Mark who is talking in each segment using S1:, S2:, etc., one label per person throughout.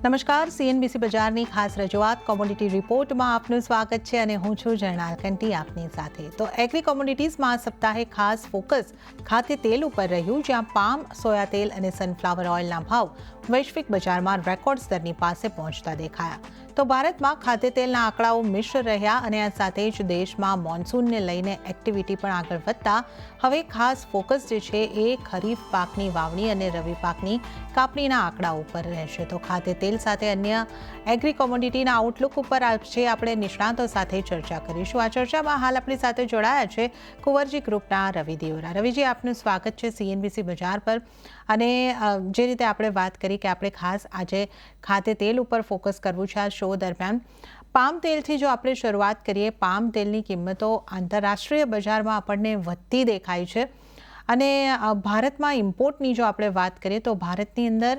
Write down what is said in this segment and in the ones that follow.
S1: નમસ્કાર સીએનબીસી બજારની ખાસ રજૂઆત કોમોડિટી રિપોર્ટમાં આપનું સ્વાગત છે અને હું છું જર્નાલ કંટી આપની સાથે. તો એગ્રી કોમોડિટીઝમાં આ સપ્તાહે ખાસ ફોકસ ખાદ્ય તેલ ઉપર રહ્યું, જ્યાં પામ, સોયા તેલ અને સનફ્લાવર ઓઇલના ભાવ વૈશ્વિક બજારમાં રેકોર્ડ સ્તરની પાસે પહોંચતા દેખાયા. તો ભારતમાં ખાદ્યતેલના આંકડાઓ મિશ્ર રહ્યા અને આ સાથે જ દેશમાં મોન્સૂનને લઈને એક્ટિવિટી પણ આગળ વધતા, હવે ખાસ ફોકસ જે છે એ ખરીફ પાકની વાવણી અને રવિ પાકની કાપણીના આંકડા ઉપર રહેશે. તો ખાદ્યતેલ સાથે અન્ય એગ્રી કોમોડિટીના આઉટલુક ઉપર આજે આપણે નિષ્ણાતો સાથે ચર્ચા કરીશું. આ ચર્ચામાં હાલ આપણી સાથે જોડાયા છે કુંવરજી ગ્રુપના રવિ દેવરા. રવિજી, આપનું સ્વાગત છે સીએનબીસી બજાર પર. અને જે રીતે આપણે વાત કરી કે આપણે ખાસ આજે ખાદ્યતેલ ઉપર ફોકસ કરવું છે, આ શો દરમિયાન પામ તેલથી જો આપણે શરૂઆત કરીએ, પામ તેલની કિંમતો આંતરરાષ્ટ્રીય બજારમાં આપણને વધતી દેખાય છે. અને ભારતમાં ઇમ્પોર્ટની જો આપણે વાત કરીએ, તો ભારતની અંદર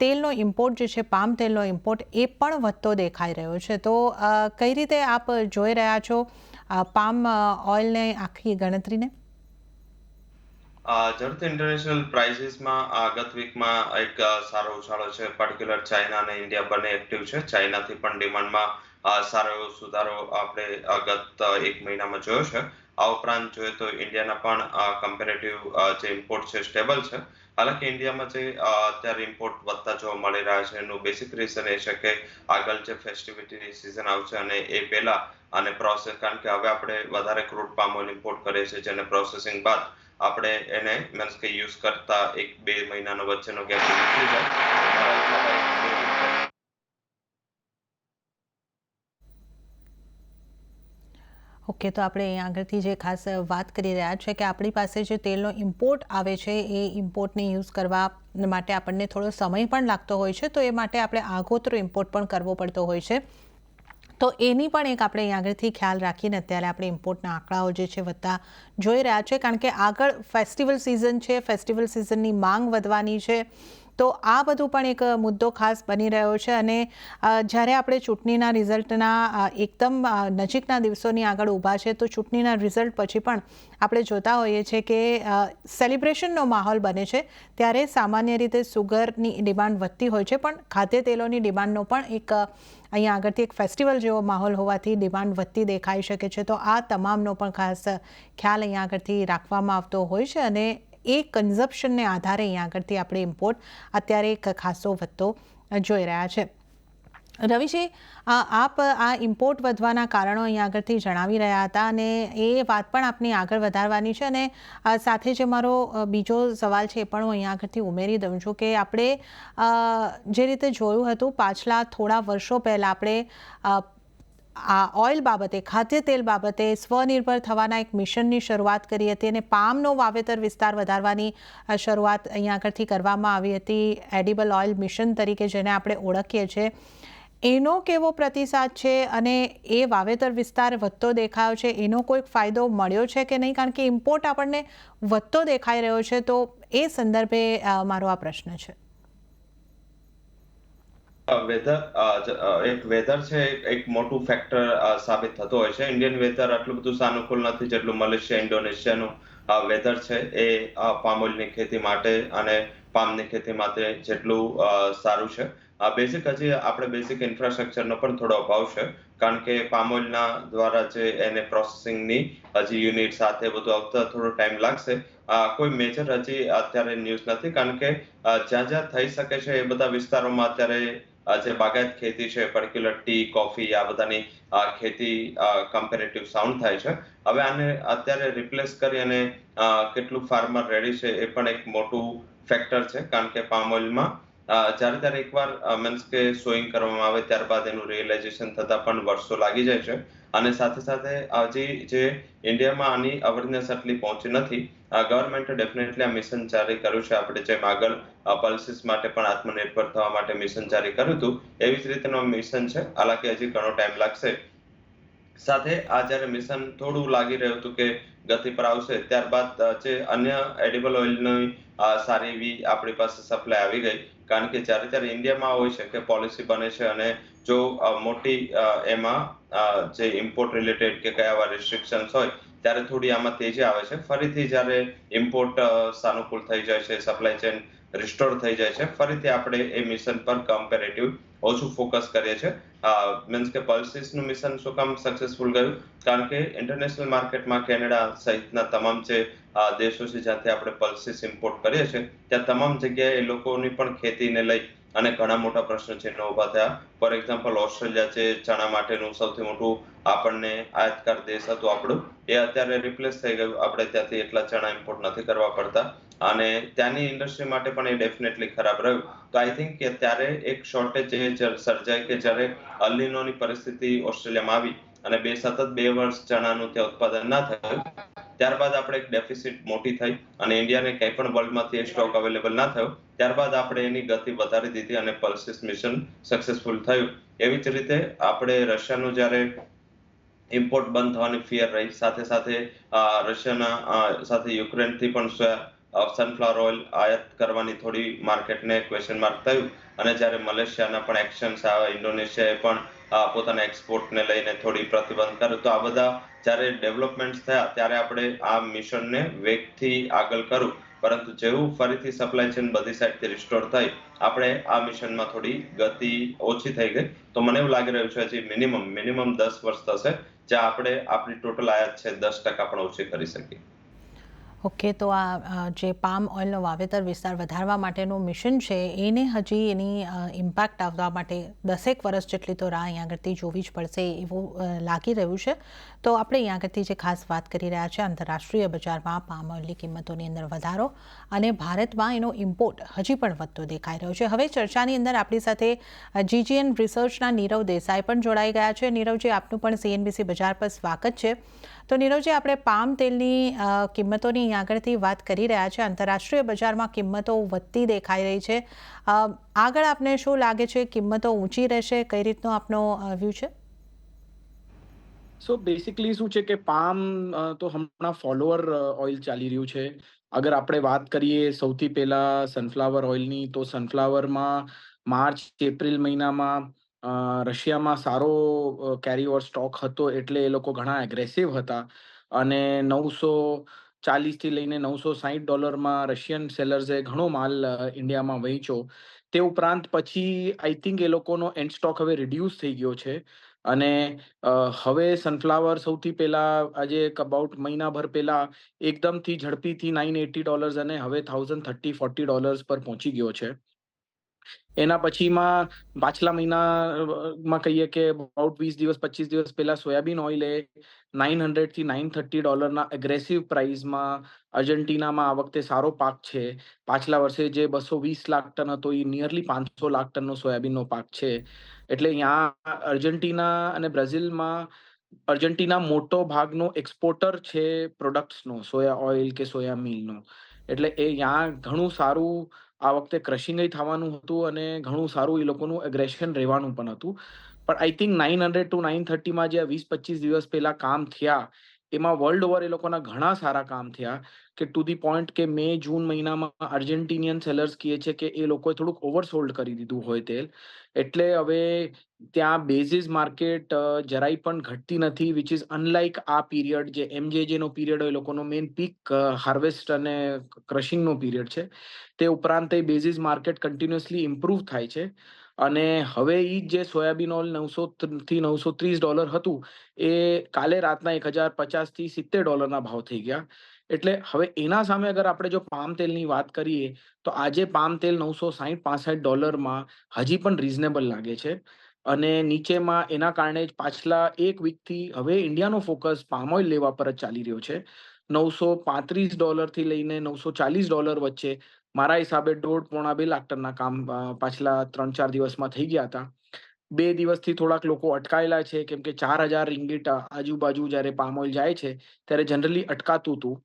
S1: તેલનો ઇમ્પોર્ટ જે છે, પામ તેલનો ઇમ્પોર્ટ એ પણ વધતો દેખાઈ રહ્યો છે. તો કઈ રીતે આપ જોઈ રહ્યા છો પામ ઓઇલને આખી ગણતરીને?
S2: ઝડપથી ઇન્ટરનેશનલ પ્રાઇસીસમાં આ ગત વીકમાં એક સારો ઉછાળો છે. પર્ટિક્યુલર ચાઇના અને ઇન્ડિયા બંને એક્ટિવ છે. ચાઇનાથી પણ ડિમાન્ડમાં સારો એવો સુધારો આપણે ગત એક મહિનામાં જોયો છે. આ ઉપરાંત જોઈએ તો ઇન્ડિયાના પણ કમ્પેરેટિવ જે ઇમ્પોર્ટ છે સ્ટેબલ છે. હાલાકી ઇન્ડિયામાં જે અત્યારે ઇમ્પોર્ટ વધતા જોવા મળી રહ્યા છે. એનું બેસિક રીઝન એ છે કે આગળ જે ફેસ્ટિવિટીની સિઝન આવશે અને એ પહેલા અને પ્રોસેસ કારણ કે હવે આપણે વધારે ક્રૂડ પામ ઓઇલ ઇમ્પોર્ટ કરીએ છીએ, જેને પ્રોસેસિંગ બાદ આપણે એને મીન્સ કે યુઝ કરતા એક બે મહિનાનો વચ્ચેનો ગેપ નીકળી જાય.
S1: ઓકે તો આપણે આગળથી જે ખાસ વાત કરી રહ્યા છે કે આપણી પાસે જે તેલનો ઇમ્પોર્ટ આવે છે, એ ઇમ્પોર્ટને યુઝ કરવા માટે આપણને થોડો સમય પણ લાગતો હોય છે, તો એ માટે આપણે આગોતરો ઇમ્પોર્ટ પણ કરવો પડતો હોય છે. તો એની પણ એક આપણે આગળથી ખ્યાલ રાખીને અત્યારે આપણે ઇમ્પોર્ટના આંકડાઓ જે છે વધતા જોઈ રહ્યા છે, કારણ કે આગળ ફેસ્ટિવલ સિઝન છે, ફેસ્ટિવલ સિઝનની માંગ વધવાની છે. તો આ બધું પણ એક મુદ્દો ખાસ બની રહ્યો છે અને જ્યારે આપણે ચૂંટણીના રિઝલ્ટના એકદમ નજીકના દિવસોની આગળ ઊભા છે, તો ચૂંટણીના રિઝલ્ટ પછી પણ આપણે જોતા હોઈએ છીએ કે સેલિબ્રેશનનો માહોલ બને છે. ત્યારે સામાન્ય રીતે સુગરની ડિમાન્ડ વધતી હોય છે, પણ ખાદ્ય તેલોની ડિમાન્ડનો પણ એક અહીંયા આગળથી એક ફેસ્ટિવલ જેવો માહોલ હોવાથી ડિમાન્ડ વધતી દેખાઈ શકે છે. તો આ તમામનો પણ ખાસ ખ્યાલ અહીંયા આગળથી રાખવામાં આવતો હોય છે અને એ કન્ઝપ્શનને આધારે અહીંયા આગળથી આપણે ઇમ્પોર્ટ અત્યારે એક ખાસો વધતો જોઈ રહ્યા છે. રવિજી આપ આ ઇમ્પોર્ટ વધવાના કારણો અહીં આગળથી જણાવી રહ્યા હતા અને એ વાત પણ આપની આગળ વધારવાની છે અને સાથે જે મારો બીજો સવાલ છે એ પણ હું અહીંયા આગળથી ઉમેરી દઉં છું કે આપણે જે રીતે જોયું હતું પાછલા થોડા વર્ષો પહેલાં આપણે આ ઓઇલ બાબતે, ખાદ્ય તેલ બાબતે સ્વનિર્ભર થવાના એક મિશનની શરૂઆત કરી હતી અને પામનો વાવેતર વિસ્તાર વધારવાની શરૂઆત અહીંયા આગળથી કરવામાં આવી હતી એડિબલ ઓઇલ મિશન તરીકે જેને આપણે ઓળખીએ છીએ. એનો કેવો પ્રતિસાદ છે અને એ વાવેતર વિસ્તાર વધતો દેખાયો છે? એનો કોઈક ફાયદો મળ્યો છે કે નહીં? કારણ કે ઇમ્પોર્ટ આપણને વધતો દેખાઈ રહ્યો છે. તો એ સંદર્ભે મારો આ પ્રશ્ન છે.
S2: વેધર એક વેધર છે, એક- મોટું ફેક્ટર સાબિત થતું હોય છે. ઇન્ડિયન વેધર આટલું બધું સાનુકૂળ નથી જેટલું મલેશિયા ઇન્ડોનેશિયાનું વેધર છે. એ પામ ઓઇલની ખેતી માટે અને પામની ખેતી માટે જેટલું સારું છે. બેઝિક હજી આપણે બેઝિક ઇન્ફ્રાસ્ટ્રક્ચરનો પણ થોડો અભાવ છે. કારણ કે પામ ઓઇલના દ્વારા જે એને પ્રોસેસિંગની હજી યુનિટ સાથે બધું આવતા થોડો ટાઈમ લાગશે. કોઈ મેજર હજી અત્યારે ન્યૂઝ નથી. કારણ કે જ્યાં જ્યાં થઈ શકે છે એ બધા વિસ્તારોમાં અત્યારે જે બાગાયત ખેતી છે પર્ટિક્યુલર ટી કોફી આ બધાની ખેતી કમ્પેરેટિવ સાઉન્ડ થાય છે. હવે આને અત્યારે રિપ્લેસ કરી અને કેટલું ફાર્મર રેડી છે એ પણ એક મોટું ફેક્ટર છે. કારણ કે પામ ઓઇલમાં જ્યારે ત્યારે એકવાર મીન્સ કે સોઈંગ કરવામાં આવે ત્યારબાદ એનું રિયલાઇઝેશન થતા પણ વર્ષો લાગી જાય છે. અને સાથે સાથે હજી જે ઇન્ડિયામાં આની અવેરનેસ આટલી પહોંચી નથી ગવર્મેન્ટે ડેફિનેટલી આ મિશન જારી કર્યું છે. આપણે જેમ આગળ પલ્સીસ માટે પણ આત્મનિર્ભર થવા માટે મિશન જારી કર્યું હતું, એવી જ રીતનું મિશન છે. હાલાકી હજી ઘણો ટાઈમ લાગશે. સાથે આ જ્યારે મિશન થોડું લાગી રહ્યું હતું કે ગતિ પર આવશે, ત્યારબાદ જે અન્ય એડિબલ ઓઇલની સારી એવી આપણી પાસે સપ્લાય આવી ગઈ. કારણ કે જ્યારે ત્યારે ઇન્ડિયામાં હોય છે કે પોલિસી બને છે અને જો મોટી એમાં જે ઇમ્પોર્ટ રિલેટેડ કે કયા એવા રિસ્ટ્રિક્શન્સ હોય, ત્યારે થોડી આમાં તેજી આવે છે. ફરીથી જ્યારે ઇમ્પોર્ટ સાનુકૂળ થઈ જાય છે સપ્લાય ચેન રિસ્ટોર થઈ જાય છે. ફરીથી આપણે એ મિશન પર કમ્પેરેટિવ ઓછું ફોકસ કરીએ છીએ. મીન્સ કે પલ્સિસનું મિશન શું કામ સક્સેસફુલ ગયું? કારણ કે ઇન્ટરનેશનલ માર્કેટમાં કેનેડા સહિતના તમામ જે દેશો છે જ્યાંથી આપણે પલ્સિસ ઇમ્પોર્ટ કરીએ છીએ, ત્યાં તમામ જગ્યાએ એ લોકોની પણ ખેતીને લઈ અને ઘણા મોટા પ્રશ્નો ચિહ્નો ઊભા થયા. ફોર એક્ઝામ્પલ ઓસ્ટ્રેલિયા છે, ચણા માટેનું સૌથી મોટું આપણને આયાતકાર દેશ હતું આપણું. એ અત્યારે રિપ્લેસ થઈ ગયું. આપણે ત્યાંથી એટલા ચણા ઇમ્પોર્ટ નથી કરવા પડતા. અને ત્યાંની ઇન્ડસ્ટ્રી માટે પણ એ ડેફિનેટલી ખરાબ રહ્યું. તો આઈ થિંક ત્યારે એક શોર્ટેજ એ સર્જાય કે જ્યારે અલ્નિનોની પરિસ્થિતિ ઓસ્ટ્રેલિયામાં આવી અને બે સતત બે વર્ષ ચણાનું ત્યાં ઉત્પાદન ના થયું, ત્યારબાદ આપણે એક ડેફિસિટ મોટી થઈ અને ઇન્ડિયાને કંઈ પણ વર્લ્ડમાંથી એ સ્ટોક અવેલેબલ ના થયો, ત્યારબાદ આપણે એની ગતિ વધારી દીધી અને પલ્સિસ મિશન સક્સેસફુલ થયું. એવી જ રીતે આપણે રશિયાનું જ્યારે ઇમ્પોર્ટ બંધ થવાની ફિયર રહી, સાથે સાથે રશિયાના સાથે યુક્રેનથી પણ સનફ્લાવર ઓઇલ આયાત કરવાની થોડી માર્કેટને ક્વેશ્ચન માર્ક થયું. અને જ્યારે મલેશિયાના પણ એક્શન્સ આવ્યા ઇન્ડોનેશિયાએ પણ પોતાના એક્સપોર્ટને લઈને થોડી પ્રતિબંધ કર્યો. તો આ બધા જ્યારે ડેવલપમેન્ટ થયા, ત્યારે આપણે આ મિશનને વેગથી આગળ કરું પરંતુ જેવું ફરીથી સપ્લાય ચેન બધી સાઈડથી રિસ્ટોર થઈ, આપણે આ મિશનમાં થોડી ગતિ ઓછી થઈ ગઈ. તો મને એવું લાગી રહ્યું છે હજી મિનિમમ મિનિમમ દસ વર્ષ થશે, જ્યાં આપણે આપણી ટોટલ આયાત છે દસ ટકા પણ ઓછી કરી શકીએ.
S1: ઓકે, તો આ જે પામ ઓઇલનો વાવેતર વિસ્તાર વધારવા માટેનું મિશન છે, એને હજી એની ઇમ્પેક્ટ આવવા માટે દસેક વર્ષ જેટલી તો રાહ અહીંયા આગળથી જોવી જ પડશે એવું લાગી રહ્યું છે. તો આપણે અહીંયા આગળથી જે ખાસ વાત કરી રહ્યા છે, આંતરરાષ્ટ્રીય બજારમાં પામ ઓઇલની કિંમતોની અંદર વધારો અને ભારતમાં એનો ઇમ્પોર્ટ હજી પણ વધતો દેખાઈ રહ્યો છે. હવે ચર્ચાની અંદર આપણી સાથે જીજીએન રિસર્ચના નીરવ દેસાઈ પણ જોડાઈ ગયા છે. નીરવજી, આપનું પણ સીએનબીસી બજાર પર સ્વાગત છે. તો નીરવજી, આપણે પામ તેલની કિંમતોની અહીં આગળથી વાત કરી રહ્યા છે. આંતરરાષ્ટ્રીય બજારમાં કિંમતો વધતી દેખાઈ રહી છે. આગળ આપને શું લાગે છે? કિંમતો ઊંચી રહેશે? કઈ રીતનો આપનો વ્યૂ છે?
S3: સો બેસિકલી શું છે કે પામ તો હમણાં ફોલોઅર ઓઇલ ચાલી રહ્યું છે. અગર આપણે વાત કરીએ સૌથી પહેલા સનફ્લાવર ઓઇલની તો સનફ્લાવરમાં માર્ચ, એપ્રિલ મહિનામાં રશિયામાં સારો કેરી ઓવર સ્ટોક હતો એટલે એ લોકો ઘણા એગ્રેસિવ હતા. અને નવસો ચાલીસથી લઈને નવસો સાહીઠ ડોલરમાં રશિયન સેલર્સે ઘણો માલ ઇન્ડિયામાં વેચ્યો. તે ઉપરાંત પછી આઈ થિંક એ લોકોનો એન્ડ સ્ટોક હવે રિડ્યુસ થઈ ગયો છે. અને હવે સનફ્લાવર સૌથી પહેલા આજે અબાઉટ મહિનાભર પહેલા એકદમથી ઝડપીથી નાઇન એટી ડોલર્સ અને હવે થાઉઝન્ડ થર્ટી ફોર્ટી ડોલર્સ પર પહોંચી ગયો છે. એના પછીમાં પાછલા મહિનામાં કહીએ કે અબાઉટ વીસ દિવસ, પચીસ દિવસ પહેલા સોયાબીન ઓઇલે નાઇન હંડ્રેડથી નાઇન થર્ટી ડોલરના એગ્રેસિવ પ્રાઇસમાં અર્જેન્ટિનામાં આ વખતે સારો પાક છે. પાછલા વર્ષે જે બસો વીસ લાખ ટન હતો એ નિયરલી પાંચસો લાખ ટનનો સોયાબીનનો પાક છે. એટલે અહીંયા અર્જેન્ટિના અને બ્રાઝિલમાં અર્જેન્ટિના મોટો ભાગનો એક્સપોર્ટર છે પ્રોડક્ટ્સનો સોયા ઓઇલ કે સોયા મિલનો એટલે એ ત્યાં ઘણું સારું આ વખતે ક્રશિંગ થવાનું હતું અને ઘણું સારું એ લોકોનું એગ્રેશન રહેવાનું પણ હતું. પણ I think nine hundred to nine થર્ટીમાં જે વીસ પચીસ દિવસ પહેલા કામ થયા એમાં વર્લ્ડ ઓવર એ લોકોના ઘણા સારા કામ થયા કે ટુ ધી પોઈન્ટ કે મે, જૂન મહિનામાં આર્જેન્ટિનિયન સેલર્સ કહે છે કે એ લોકોએ થોડુંક ઓવરસોલ્ડ કરી દીધું હોય તેલ. એટલે હવે ત્યાં બેઝિસ માર્કેટ જરાય પણ ઘટતી નથી વિચ ઇઝ અનલાઇક આ પીરિયડ જે એમજેજેનો પીરિયડ હોય લોકોનો મેઇન પીક હાર્વેસ્ટ અને ક્રશિંગનો પીરિયડ છે. તે ઉપરાંત એ બેઝિસ માર્કેટ કન્ટિન્યુઅસલી ઇમ્પ્રૂવ થાય છે. અને હવે એ જે સોયાબીન ઓઇલ નવસો થી નવસો ત્રીસ ડોલર હતું, એ કાલે રાતના એક હજાર પચાસથી સિત્તેર ડોલરના ભાવ થઈ ગયા. એટલે હવે એના સામે અગર આપણે જો પામ તેલની વાત કરીએ, તો આજે પામ તેલ નવસો સાહીઠ પાસઠ ડોલરમાં હજી પણ રિઝનેબલ લાગે છે. અને નીચેમાં એના કારણે જ પાછલા એક વીકથી હવે ઇન્ડિયાનો ફોકસ પામ ઓઇલ લેવા પર જ ચાલી રહ્યો છે. નવસો પાંત્રીસ ડોલરથી લઈને નવસો ચાલીસ ડોલર વચ્ચે મારા હિસાબે દોઢ પોણા બે લાખ ટનના કામ પાછલા ત્રણ ચાર દિવસમાં થઈ ગયા હતા. બે દિવસથી થોડાક લોકો અટકાયેલા છે, કેમ કે ચાર હજાર રિંગીટ આજુબાજુ જ્યારે પામ ઓઇલ જાય છે, ત્યારે જનરલી અટકાતું હતું.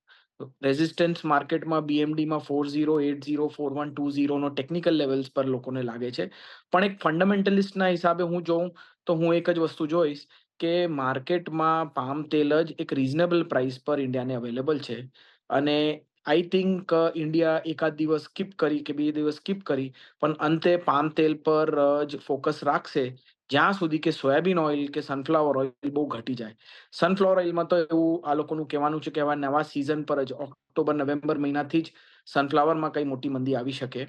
S3: રેઝિસ્ટન્સ માર્કેટમાં બીએમડીમાં four zero, eight zero, four one, two ઝીરોનો technical levels પર લોકોને લાગે છે. પણ એક ફંડામેન્ટલિસ્ટના હિસાબે હું જોઉં, તો હું એક જ વસ્તુ જોઈશ કે માર્કેટમાં પામ તેલ જ એક રિઝનેબલ પ્રાઇસ પર ઇન્ડિયાને અવેલેબલ છે. અને આઈ થિંક ઇન્ડિયા એકાદ દિવસ સ્કીપ કરી કે બે દિવસ સ્કીપ કરી, પણ અંતે પામ તેલ પર જ ફોકસ રાખશે, જ્યાં સુધી કે સોયાબીન ઓઇલ કે સનફ્લાવર ઓઇલ બહુ ઘટી જાય. સનફ્લાવર ઓઇલમાં તો એવું આ લોકોનું કહેવાનું છે કે હવે નવા સિઝન પર જ, ઓક્ટોબર, નવેમ્બર મહિનાથી જ સનફ્લાવરમાં કઈ મોટી મંદી આવી શકે.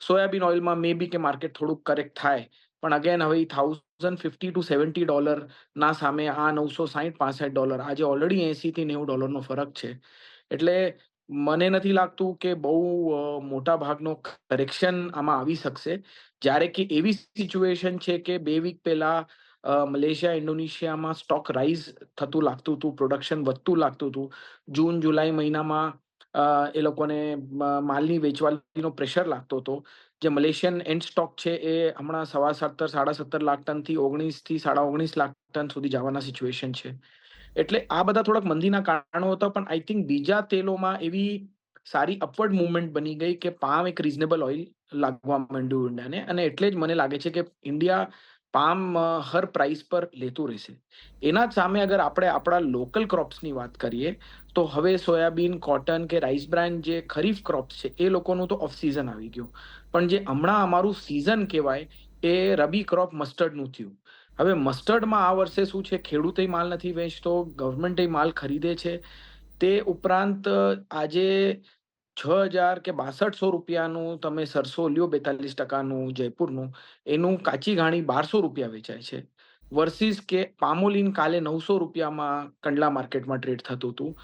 S3: સોયાબીન ઓઇલમાં મે બી કે માર્કેટ થોડુંક કરેક્ટ થાય, પણ અગેન હવે thousand fifty to seventy dollar ના સામે આ નવસો સાહીઠ પાસઠ ડોલર આજે ઓલરેડી એસી થી નેવું ડોલરનો ફરક છે. એટલે મને નથી લાગતું કે બહુ મોટા ભાગનો કરેક્શન આમાં આવી શકશે. જ્યારે કે એવી સિચ્યુએશન છે કે બે વીક પહેલા મલેશિયા, ઇન્ડોનેશિયામાં સ્ટોક રાઇઝ થતું લાગતું હતું પ્રોડક્શન વધતું લાગતું હતું. જૂન, જુલાઈ મહિનામાં એ લોકોને માલની વેચવાલીનો પ્રેશર લાગતો હતો. જે મલેશિયન એન્ડ સ્ટોક છે એ હમણાં સવા સત્તર સાડા સત્તર લાખ ટનથી ઓગણીસથી સાડા ઓગણીસ લાખ ટન સુધી જવાના સિચ્યુએશન છે. એટલે આ બધા થોડાક મંદીના કારણો હતા, પણ આઈ થિંક બીજા તેલોમાં એવી સારી અપવર્ડ મુવમેન્ટ બની ગઈ કે પામ એક રિઝનેબલ ઓઇલ લાગવા માંડ્યું ઇન્ડિયાને અને એટલે જ મને લાગે છે કે ઇન્ડિયા પામ હર પ્રાઇસ પર લેતું રહેશે. એના સામે અગર આપણે આપણા લોકલ ક્રોપ્સની વાત કરીએ, તો હવે સોયાબીન કોટન કે રાઈસ બ્રાન્ડ જે ખરીફ ક્રોપ્સ છે, એ લોકોનું તો ઓફ સિઝન આવી ગયું. પણ જે હમણાં અમારું સિઝન કહેવાય, એ રબી ક્રોપ મસ્ટર્ડનું થયું. હવે મસ્ટર્ડમાં આ વર્ષે શું છે? ખેડૂતે માલ નથી વેચતો ગવર્મેન્ટે માલ ખરીદે છે. તે ઉપરાંત, આજે છ હજાર કે બાસઠસો રૂપિયાનું તમે સરસો લ્યો, બેતાલીસ ટકાનું જયપુરનું, એનું કાચી ઘાણી બારસો રૂપિયા વેચાય છે. વર્સિસ કે પામોલિન કાલે નવસો રૂપિયામાં કંડલા માર્કેટમાં ટ્રેડ થતું હતું.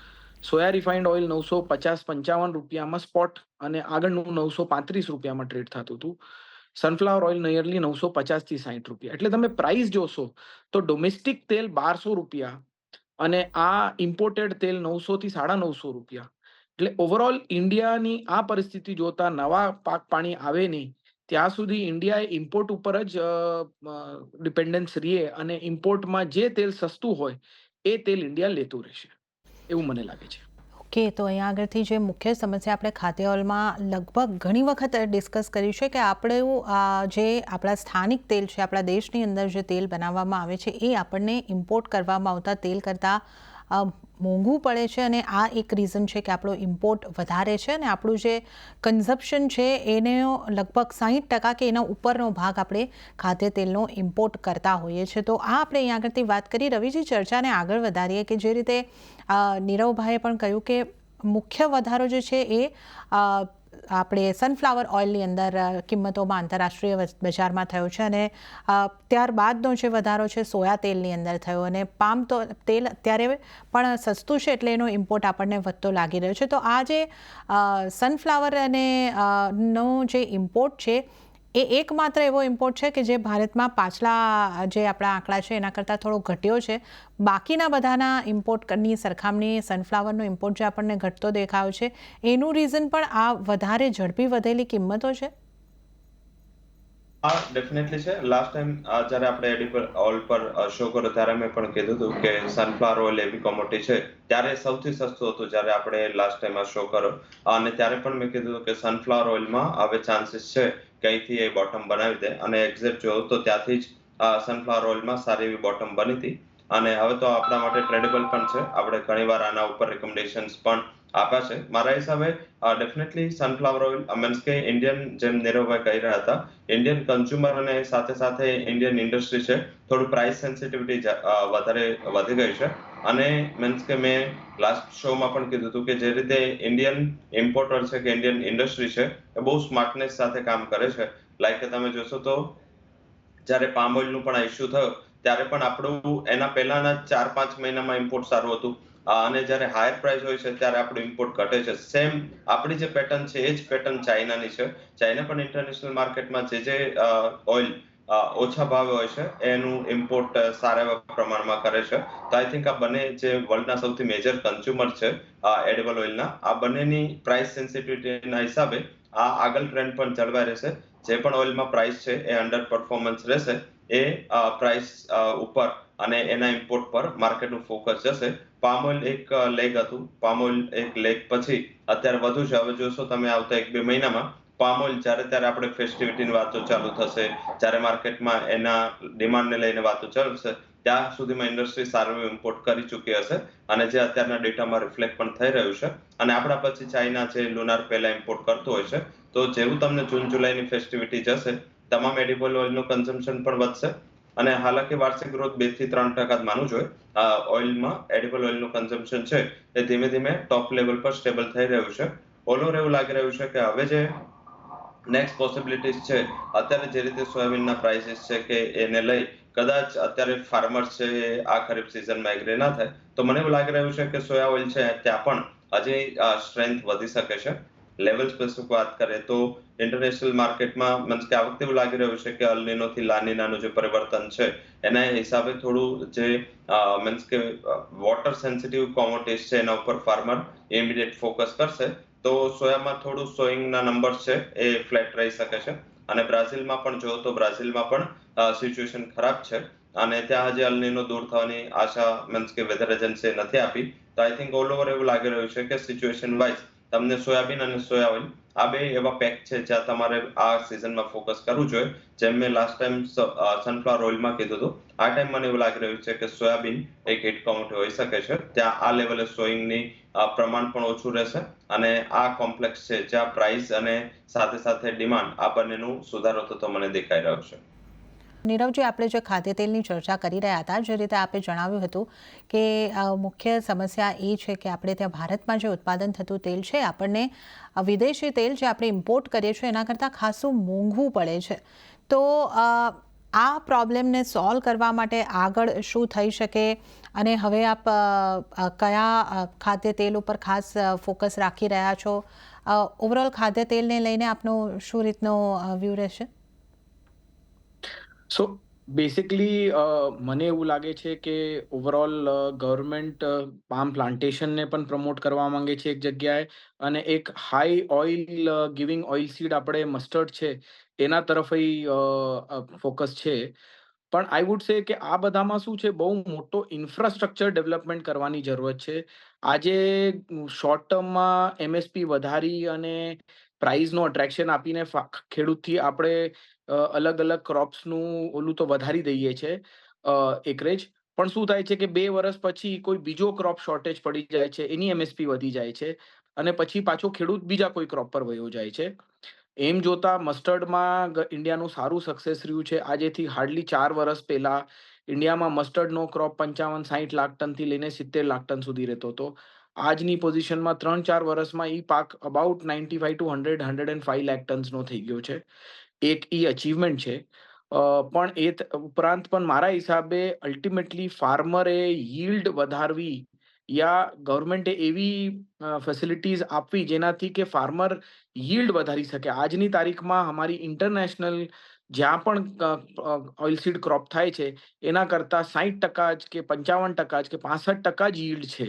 S3: સોયા રિફાઇન્ડ ઓઇલ નવસો પચાસ પંચાવન રૂપિયામાં સ્પોટ અને આગળનું નવસો પાંત્રીસ રૂપિયામાં ટ્રેડ થતું હતું. સનફ્લાવર ઓઇલ નિયરલી નવસો પચાસથી સાઠ રૂપિયા. એટલે તમે પ્રાઇસ જોશો તો ડોમેસ્ટિક તેલ બારસો રૂપિયા અને આ ઇમ્પોર્ટેડ તેલ નવસો થી સાડા નવસો રૂપિયા. એટલે ઓવરઓલ ઇન્ડિયાની આ પરિસ્થિતિ જોતા નવા પાક પાણી આવે નહીં, ત્યાં સુધી ઇન્ડિયાએ ઇમ્પોર્ટ ઉપર જ ડિપેન્ડન્સ રહીએ અને ઇમ્પોર્ટમાં જે તેલ સસ્તું હોય એ તેલ ઇન્ડિયા લેતું રહેશે. એવું મને લાગે છે.
S1: ઓકે, તો અહીંયા આગળથી જે મુખ્ય સમસ્યા આપણે ખાદ્ય ઓઇલમાં લગભગ ઘણી વખત ડિસ્કસ કર્યું છે કે આપણે જે આપણા સ્થાનિક તેલ છે, આપણા દેશની અંદર જે તેલ બનાવવામાં આવે છે, એ આપણને ઇમ્પોર્ટ કરવામાં આવતા તેલ કરતાં મોંઘું પડે છે અને આ એક રીઝન છે કે આપણો ઇમ્પોર્ટ વધારે છે અને આપણું જે કન્ઝપ્શન છે એને લગભગ સાહીઠ ટકા કે એના ઉપરનો ભાગ આપણે ખાદ્ય તેલનો ઇમ્પોર્ટ કરતા હોઈએ છીએ. તો આ આપણે અહીંયા આગળથી વાત કરી. રવિજી, ચર્ચાને આગળ વધારીએ કે જે રીતે નીરવભાઈએ પણ કહ્યું કે મુખ્ય વધારો જે છે એ આપણે સનફ્લાવર ઓઇલની અંદર કિંમતોમાં આંતરરાષ્ટ્રીય બજારમાં થયો છે અને ત્યારબાદનો જે વધારો છે સોયા તેલની અંદર થયો અને પામ તો, તેલ અત્યારે પણ સસ્તું છે એટલે એનો ઇમ્પોર્ટ આપણને વધતો લાગી રહ્યો છે. તો આ જે સનફ્લાવર અને નો જે ઇમ્પોર્ટ છે એ એકમાત્ર એવો ઇમ્પોર્ટ છે કે જે ભારતમાં પાછલા જે આપણા આંકડા છે, એના કરતાં થોડો ઘટ્યો છે. બાકીના બધાના ઇમ્પોર્ટની સરખામણી સનફ્લાવરનો ઇમ્પોર્ટ જે આપણને ઘટતો દેખાયો છે, એનું રીઝન પણ આ વધારે ઝડપી વધેલી કિંમતો છે?
S2: હા ડેફિનેટલી છે. લાસ્ટ ટાઈમ જ્યારે આપણે એડિબલ ઓઇલ પર શો કર્યો, ત્યારે મેં પણ કીધું હતું કે સનફ્લાવર ઓઇલ એવી કોમોડિટી છે. ત્યારે સૌથી સસ્તું હતું જ્યારે આપણે લાસ્ટ ટાઈમ આ શો કર્યો. અને ત્યારે પણ મેં કીધું હતું કે સનફ્લાવર ઓઇલમાં હવે ચાન્સીસ છે. કે અહીંથી એ બોટમ બનાવી દે. અને એક્ઝેક્ટ જોયું તો ત્યાંથી જ સનફ્લાવર ઓઇલમાં સારી એવી બોટમ બની હતી. અને હવે તો આપણા માટે ટ્રેડેબલ પણ છે. આપણે ઘણીવાર આના ઉપર રેકમેન્ડેશન્સ પણ આપ્યા છે. મારા હિસાબે ડેફિનેટલી સનફ્લાવર ઓઇલ મીન્સ કે ઇન્ડિયન જેમ નીરવભાઈ કહી રહ્યા હતા ઇન્ડિયન કન્ઝ્યુમર અને સાથે સાથે ઇન્ડિયન ઇન્ડસ્ટ્રી છે. થોડું પ્રાઇસ સેન્સિટિવિટી વધારે વધી ગઈ છે. અને મીન્સ કે મેં લાસ્ટ શોમાં પણ કીધું હતું કે જે રીતે ઇન્ડિયન ઇમ્પોર્ટર છે કે ઇન્ડિયન ઇન્ડસ્ટ્રી છે, એ બહુ સ્માર્ટનેસ સાથે કામ કરે છે. લાઈક કે તમે જોશો તો, જ્યારે પામ ઓઇલનું પણ ઇસ્યુ થયો, ત્યારે પણ આપણું એના પહેલાના ચાર પાંચ મહિનામાં ઇમ્પોર્ટ સારું હતું. અને જ્યારે હાયર પ્રાઇસ હોય છે, ત્યારે આપણું ઇમ્પોર્ટ ઘટે છે. સેમ આપણી જે પેટર્ન છે, એ જ પેટર્ન ચાઇનાની છે. ચાઇના પણ ઇન્ટરનેશનલ માર્કેટમાં જે જે ઓઇલ ઓછા ભાવે હોય છે. એનું ઇમ્પોર્ટ સારા એવા પ્રમાણમાં કરે છે. તો આઈ થિંક આ બંને જે વર્લ્ડના સૌથી મેજર કન્ઝ્યુમર છે એડેબલ ઓઇલના આ બંનેની પ્રાઇસ સેન્સિટિવિટીના હિસાબે આ આગળ ટ્રેન્ડ પણ જળવાઈ રહેશે. જે પણ ઓઇલમાં પ્રાઇસ છે, એ અંડર પરફોર્મન્સ રહેશે. એ પ્રાઇસ ઉપર અને એના ઇમ્પોર્ટ પર માર્કેટનું ફોકસ જશે. પામ ઓઇલ એક લેગ હતું. પામ ઓઇલ એક લેગ પછી, અત્યારે વધુ છે. હવે જોશો તમે આવતા એક બે મહિનામાં પામ ઓઇલ જ્યારે ત્યારે આપણે ફેસ્ટિવિટીની વાતો ચાલુ થશે, જ્યારે માર્કેટમાં એના ડિમાન્ડને લઈને વાતો ચાલશે ત્યાં સુધીમાં ઇન્ડસ્ટ્રી સારું ઇમ્પોર્ટ કરી ચૂકી હશે અને જે અત્યારના ડેટામાં રિફ્લેક્ટ પણ થઈ રહ્યું છે. અને આપણા પછી ચાઇના છે લુનાર પહેલા ઇમ્પોર્ટ કરતું હોય છે. તો જેવું તમને જૂન જુલાઈની ફેસ્ટિવિટી જશે, તમામ એડિબલ ઓઇલનું કન્ઝમ્પશન પણ વધશે. અને હાલાકી વાર્ષિક ગ્રોથ બેથી ત્રણ ટકા જ માનવું જોઈએ ઓઇલમાં એડિબલ ઓઇલનું કન્ઝમ્પશન છે, એ ધીમે ધીમે ટોપ લેવલ પર સ્ટેબલ થઈ રહ્યું છે. ઓલ એવું લાગી રહ્યું છે કે હવે જે નેક્સ્ટ પોસિબિલિટીઝ છે. અત્યારે જે રીતે સોયાબીનના પ્રાઇસીસ છે કે એને લઈ કદાચ અત્યારે ફાર્મર્સ છે આ ખરીફ સિઝનમાં એગ્રી ના થાય. તો મને એવું લાગી રહ્યું છે કે સોયા ઓઇલ છે ત્યાં પણ હજી સ્ટ્રેન્થ વધી શકે છે. લેવલ સ્પેસિફિક વાત કરીએ તો ઇન્ટરનેશનલ માર્કેટમાં મીન્સ કે આ વખતે એવું લાગી રહ્યું છે કે અલનીનોથી લાનીનાનું જે પરિવર્તન છે, એના હિસાબે થોડું જે મીન્સ કે વોટર સેન્સિટિવ કોમોડિટીઝ છે એના ઉપર ફાર્મર ઇમિડિયેટ ફોકસ કરશે. તો સોયામાં થોડું સોઈંગના નંબર છે, એ ફ્લેટ રહી શકે છે. અને બ્રાઝિલમાં પણ જો તો બ્રાઝિલમાં પણ સિચ્યુએશન ખરાબ છે. અને ત્યાં હજી અલનીનો દૂર થવાની આશા મીન્સ કે વેધર એજન્સીએ નથી આપી. તો આઈ થિંક ઓલ ઓવર એવું લાગી રહ્યું છે કે સિચ્યુએશન વાઇઝ તમને સોયાબીન અને સોયા ઓઇલ આ બે એવા પેક છે જ્યાં તમારે આ સિઝનમાં ફોકસ કરવું જોઈએ. જેમ મેં લાસ્ટ ટાઈમ સનફ્લાવર ઓઇલમાં કીધું હતું. આ ટાઈમ મને એવું લાગી રહ્યું છે કે સોયાબીન એક હિટ કોમોડિટી હોઈ શકે છે. ત્યાં આ લેવલે સોઈંગની પ્રમાણ પણ ઓછું રહેશે અને આ કોમ્પ્લેક્સ છે જ્યાં પ્રાઇસ અને સાથે સાથે ડિમાન્ડ આ બંનેનું સુધારો થતો મને દેખાઈ રહ્યો છે.
S1: નીરવજી આપણે જે ખાદ્ય તેલની ચર્ચા કરી રહ્યા હતા, જે રીતે આપે જણાવ્યું હતું કે મુખ્ય સમસ્યા એ છે કે આપણે ત્યાં ભારતમાં જે ઉત્પાદન થતું તેલ છે, આપણને વિદેશી તેલ જે આપણે ઇમ્પોર્ટ કરીએ છીએ, એના કરતાં ખાસું મોંઘું પડે છે. તો આ પ્રોબ્લેમને સોલ્વ કરવા માટે આગળ શું થઈ શકે? અને હવે આપ કયા ખાદ્ય તેલ ઉપર ખાસ ફોકસ રાખી રહ્યા છો? ઓવરઓલ ખાદ્ય તેલને લઈને આપનો શું રીતનો વ્યૂ રહેશે?
S3: સો બેસિકલી મને એવું લાગે છે કે ઓવરઓલ ગવર્મેન્ટ પામ પ્લાન્ટેશનને પણ પ્રમોટ કરવા માંગે છે એક જગ્યાએ અને એક high oil giving oil seed આપણે મસ્ટર્ડ છે, એના તરફ ફોકસ છે. પણ આઈ વુડ સે કે આ બધામાં શું છે, બહુ મોટો ઇન્ફ્રાસ્ટ્રક્ચર ડેવલપમેન્ટ કરવાની જરૂરત છે. આજે શોર્ટ ટર્મમાં એમએસપી વધારી અને પ્રાઇઝનો અટ્રેક્શન આપીને ખેડૂતથી આપણે અલગ અલગ ક્રોપ્સનું ઓલું તો વધારી દઈએ છે એકરેજ પણ શું થાય છે કે બે વર્ષ પછી કોઈ બીજો ક્રોપ શોર્ટેજ પડી જાય છે, એની એમએસપી વધી જાય છે, અને પછી પાછો ખેડૂત બીજા કોઈ ક્રોપ પર વયો જાય છે. એમ જોતા મસ્ટર્ડમાં ઇન્ડિયાનું સારું સક્સેસ રહ્યું છે. આજેથી હાર્ડલી ચાર વર્ષ પહેલા ઇન્ડિયામાં મસ્ટર્ડનો ક્રોપ પંચાવન સાઠ લાખ ટનથી લઈને સિત્તેર લાખ ટન સુધી રહેતો હતો. આજની પોઝિશનમાં ત્રણ ચાર વર્ષમાં ઈ પાક about ninety five to hundred hundred and five lakh ટન્સનો થઈ ગયો છે. એક ઈ અચીવમેન્ટ છે. પણ એ ઉપરાંત પણ મારા હિસાબે અલ્ટિમેટલી ફાર્મરે yield વધારવી યા ગવર્મેન્ટે એવી ફેસિલિટીઝ આપવી જેનાથી કે ફાર્મર yield વધારી શકે. આજની તારીખમાં અમારી ઇન્ટરનેશનલ જ્યાં પણ ઓઇલસીડ ક્રોપ થાય છે, એના કરતાં સાહીઠ ટકા જ કે પંચાવન ટકા જ કે પાસઠ ટકા જ yield છે.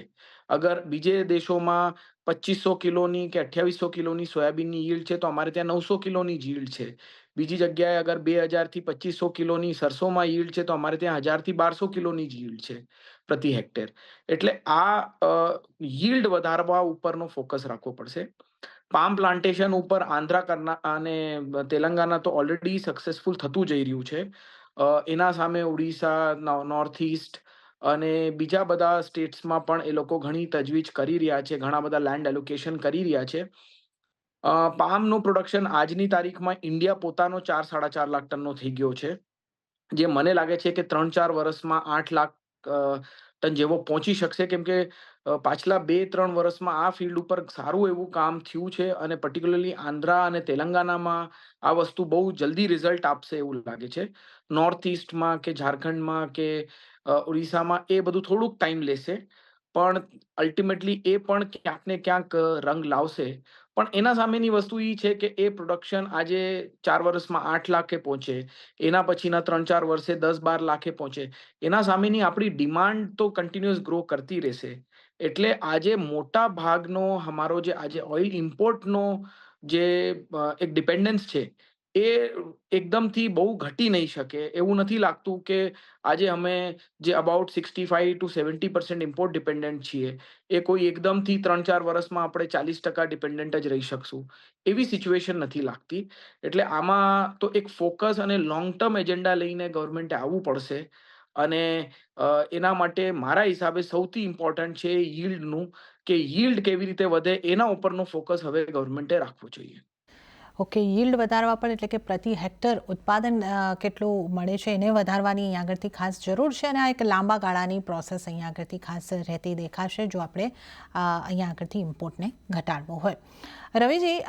S3: અગર બીજે દેશોમાં પચીસો કિલોની કે અઠ્યાવીસો કિલોની સોયાબીનની યીલ્ડ છે, તો અમારે ત્યાં નવસો કિલોની યીલ્ડ છે. બીજી જગ્યાએ અગર બે હજારથી પચીસો કિલોની સરસોમાં યીલ્ડ છે, તો અમારે ત્યાં હજારથી બારસો કિલોની જ yield છે પ્રતિ હેક્ટર. એટલે આ યીલ્ડ વધારવા ઉપરનો ફોકસ રાખવો પડશે. પામ પ્લાન્ટેશન ઉપર આંધ્રા કર્ના, અને તેલંગાના તો ઓલરેડી સક્સેસફુલ થતું જઈ રહ્યું છે. એના સામે ઓડિશા નોર્થ ઇસ્ટ અને બીજા બધા સ્ટેટ્સમાં પણ એ લોકો ઘણી તજવીજ કરી રહ્યા છે, ઘણા બધા લેન્ડ એલોકેશન કરી રહ્યા છે. પામનું પ્રોડક્શન આજની તારીખમાં ઇન્ડિયા પોતાનો ચાર સાડા ચાર લાખ ટનનો થઈ ગયો છે, જે મને લાગે છે કે ત્રણ ચાર વર્ષમાં આઠ લાખ ટન જેવો પહોંચી શકશે. કેમ કે પાછલા બે ત્રણ વર્ષમાં આ ફિલ્ડ ઉપર સારું એવું કામ થયું છે અને પર્ટિક્યુલરલી આંધ્રા અને તેલંગાનામાં આ વસ્તુ બહુ જલ્દી રિઝલ્ટ આપશે એવું લાગે છે. નોર્થ ઇસ્ટમાં કે ઝારખંડમાં કે ઓડિશામાં એ બધું થોડુંક ટાઈમ લેશે. પણ અલ્ટિમેટલી એ પણ ક્યાંક ને ક્યાંક રંગ લાવશે. પણ એના સામેની વસ્તુ એ છે કે એ પ્રોડક્શન આજે ચાર વર્ષમાં આઠ લાખે પહોંચે. એના પછીના ત્રણ ચાર વર્ષે દસ બાર લાખે પહોંચે. એના સામેની આપણી ડિમાન્ડ તો કન્ટિન્યુઅસ ગ્રો કરતી રહેશે. એટલે આજે મોટા ભાગનો, અમારો જે આજે ઓઇલ ઇમ્પોર્ટનો જે એક ડિપેન્ડન્સ છે એ એકદમથી બહુ ઘટી નહીં શકે. એવું નથી લાગતું કે આજે અમે જે about sixty five to seventy percent import dependent છીએ, એ કોઈ એકદમથી ત્રણ ચાર વર્ષમાં આપણે ચાલીસ ટકા ડિપેન્ડન્ટ જ રહી શકશું. એવી સિચ્યુએશન નથી લાગતી. એટલે આમાં તો એક ફોકસ અને લોંગ ટર્મ એજન્ડા લઈને ગવર્મેન્ટે આવવું પડશે અને એના માટે મારા હિસાબે સૌથી ઇમ્પોર્ટન્ટ છે યીલ્ડનું કે યીલ્ડ કેવી રીતે વધે એના ઉપરનો ફોકસ હવે ગવર્મેન્ટે રાખવો જોઈએ.
S1: ઓકે, યીલ્ડ વધારવા પણ એટલે કે પ્રતિ હેક્ટર ઉત્પાદન કેટલું મળે છે એને વધારવાની અહીંયા આગળથી ખાસ જરૂર છે અને આ એક લાંબા ગાળાની પ્રોસેસ અહીંયા આગળથી ખાસ રહેતી દેખાશે જો આપણે અહીંયા આગળથી ઇમ્પોર્ટને ઘટાડવો હોય. રવિજી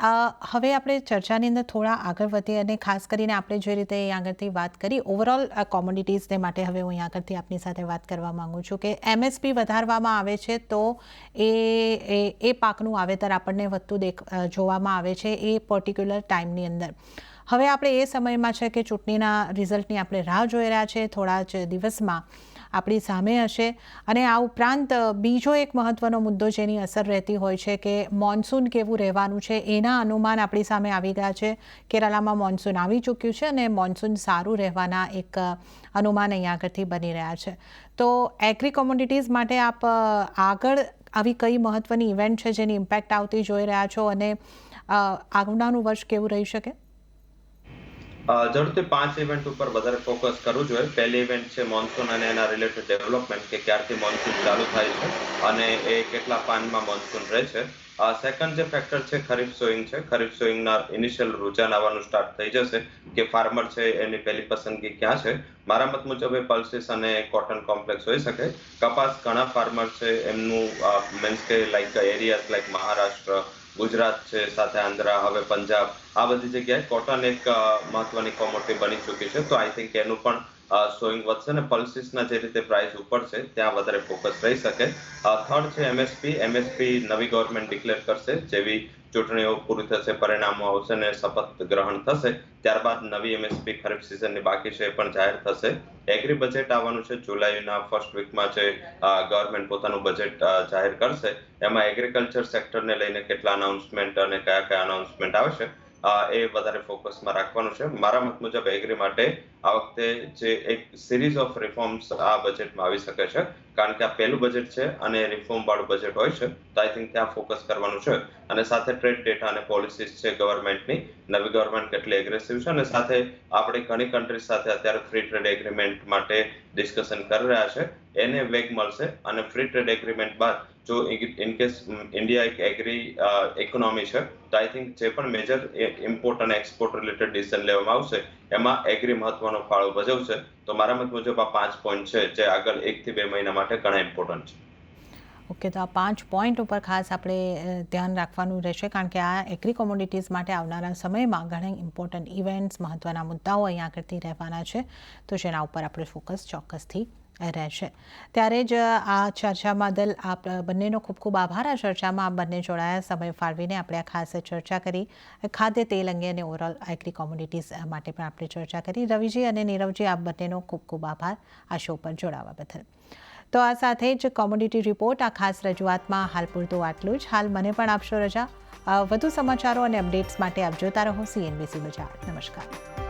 S1: હવે આપણે ચર્ચાની અંદર થોડા આગળ વધીએ અને ખાસ કરીને આપણે જે રીતે અહીંયા આગળથી વાત કરી ઓવરઓલ કોમોડિટીઝને માટે હવે હું અહીં આગળથી આપની સાથે વાત કરવા માગું છું કે એમએસપી વધારવામાં આવે છે તો એ એ પાકનું વાવેતર આપણને વધતું દેખ જોવામાં આવે છે. એ પર્ટિક્યુલર ટાઈમની અંદર. હવે આપણે એ સમયમાં છે કે ચૂંટણીના રિઝલ્ટની આપણે રાહ જોઈ રહ્યા છે, થોડા જ દિવસમાં આપણી સામે હશે. અને આ ઉપરાંત બીજો એક મહત્ત્વનો મુદ્દો જેની અસર રહેતી હોય છે કે મોન્સૂન કેવું રહેવાનું છે, એના અનુમાન આપણી સામે આવી ગયા છે. કેરાલામાં મોન્સૂન આવી ચૂક્યું છે અને મોન્સૂન સારું રહેવાના એક અનુમાન અહીંયા આગળથી બની રહ્યા છે. તો એગ્રી કોમોડિટીઝ માટે આપ આગળ આવી કઈ મહત્ત્વની ઇવેન્ટ છે જેની ઇમ્પેક્ટ આવતી જોઈ રહ્યા છો અને આવનારું વર્ષ કેવું રહી શકે?
S2: જરૂરથી પાંચ ઇવેન્ટ ઉપર વધારે ફોકસ કરવું જોઈએ. પહેલી ઇવેન્ટ છે મોન્સૂન અને એના રિલેટેડ ડેવલપમેન્ટ કે ક્યારથી મોન્સૂન ચાલુ થાય છે અને એ કેટલા પાનમાં મોન્સૂન રહે છે. સેકન્ડ જે ફેક્ટર છે ખરીફ સોઈંગ છે. ખરીફ સોઈંગના ઇનિશિયલ રુઝાન આવવાનું સ્ટાર્ટ થઈ જશે કે ફાર્મર છે એની પહેલી પસંદગી ક્યાં છે. મારા મત મુજબ એ પલ્સીસ અને કોટન કોમ્પ્લેક્સ હોઈ શકે. કપાસ ઘણા ફાર્મર છે એમનું મીન્સ કે like areas like Maharashtra Gujarat છે, સાથે આંધ્રા, હવે પંજાબ, આ બધી જગ્યાએ કોટન એક મહત્વની કોમોડિટી બની ચૂકી છે. તો આઈ થિંક એનું પણ સોઈંગ વધશે અને પલ્સીસના જે રીતે પ્રાઇસ ઉપર છે, ત્યાં વધારે ફોકસ રહી શકે. થર્ડ છે એમએસપી એમએસપી નવી ગવર્મેન્ટ ડિક્લેર કરશે, જેવી ચૂંટણીઓ પૂરી થશે, પરિણામો આવશે અને શપથ ગ્રહણ થશે. ત્યારબાદ નવી એમએસપી ખરીફ સિઝનની બાકી છે એ પણ જાહેર થશે. એગ્રી બજેટ આવવાનું છે, જુલાઈના ફર્સ્ટ વીકમાં જે ગવર્મેન્ટ પોતાનું બજેટ જાહેર કરશે. એમાં એગ્રીકલ્ચર સેક્ટરને લઈને કેટલા અનાઉન્સમેન્ટ અને કયા કયા અનાઉન્સમેન્ટ આવશે એ વધારે ફોકસમાં રાખવાનું છે. મારા મત મુજબ એગ્રી માટે આ વખતે જે એક સિરીઝ ઓફ રિફોર્મ્સ આ બજેટમાં આવી શકે છે. કારણ કે આ પહેલું બજેટ છે અને રિફોર્મ વાળું બજેટ હોય છે. તો આઈ થિંક ત્યાં ફોકસ કરવાનું છે. અને સાથે ટ્રેડ ડેટા અને પોલિસીસ છે ગવર્મેન્ટની નવી ગવર્મેન્ટ કેટલી એગ્રેસિવ છે અને સાથે આપણે ઘણી કન્ટ્રીઝ સાથે અત્યારે ફ્રી ટ્રેડ એગ્રીમેન્ટ માટે ડિસ્કશન કરી રહ્યા છે. એને વેગ મળશે અને ફ્રી ટ્રેડ એગ્રીમેન્ટ બાદ જો ઇન કેસ ઇન્ડિયા એક એગ્રી ઇકોનોમી છે, તો આઈ થિંક જે પણ મેજર ઇમ્પોર્ટ અને એક્સપોર્ટ રિલેટેડ ડિસિઝન લેવામાં આવશે, એમાં એગ્રી મહત્વનો ફાળો ભજવશે. તો મારા મત મુજબ આ પાંચ પોઈન્ટ છે, જે આગળ એકથી બે મહિના માટે ઘણા ઇમ્પોર્ટન્ટ છે.
S1: ઓકે, તો આ પાંચ પોઈન્ટ ઉપર ખાસ આપણે ધ્યાન રાખવાનું રહેશે, કારણ કે આ એગ્રી કોમોડિટીઝ માટે આવનારા સમયમાં ઘણા ઇમ્પોર્ટન્ટ ઇવેન્ટ્સ મહત્ત્વના મુદ્દાઓ અહીંયા આગળથી રહેવાના છે. તો જેના ઉપર આપણે ફોકસ ચોક્કસથી રહેશે. ત્યારે જ આ ચર્ચામાં દલ આપ, બંનેનો ખૂબ ખૂબ આભાર. આ ચર્ચામાં આપ બંને જોડાયા. સમય ફાળવીને આપણે આ ખાસ ચર્ચા કરી. ખાદ્ય, તેલ અંગે અને ઓવરઓલ એગ્રી કોમ્યુનિટીઝ માટે પણ આપણે ચર્ચા કરી. રવિજી અને નીરવજી, આપ બંનેનો ખૂબ ખૂબ આભાર આ શો પર જોડાવા બદલ. તો આ સાથે જ કોમ્યુનિટી રિપોર્ટ આ ખાસ રજૂઆતમાં હાલ પૂરતું આટલું જ. હાલ મને પણ આપશો રજા. વધુ સમાચારો અને અપડેટ્સ માટે આપ જોતા રહો. સીએનબીસી બજાર. નમસ્કાર.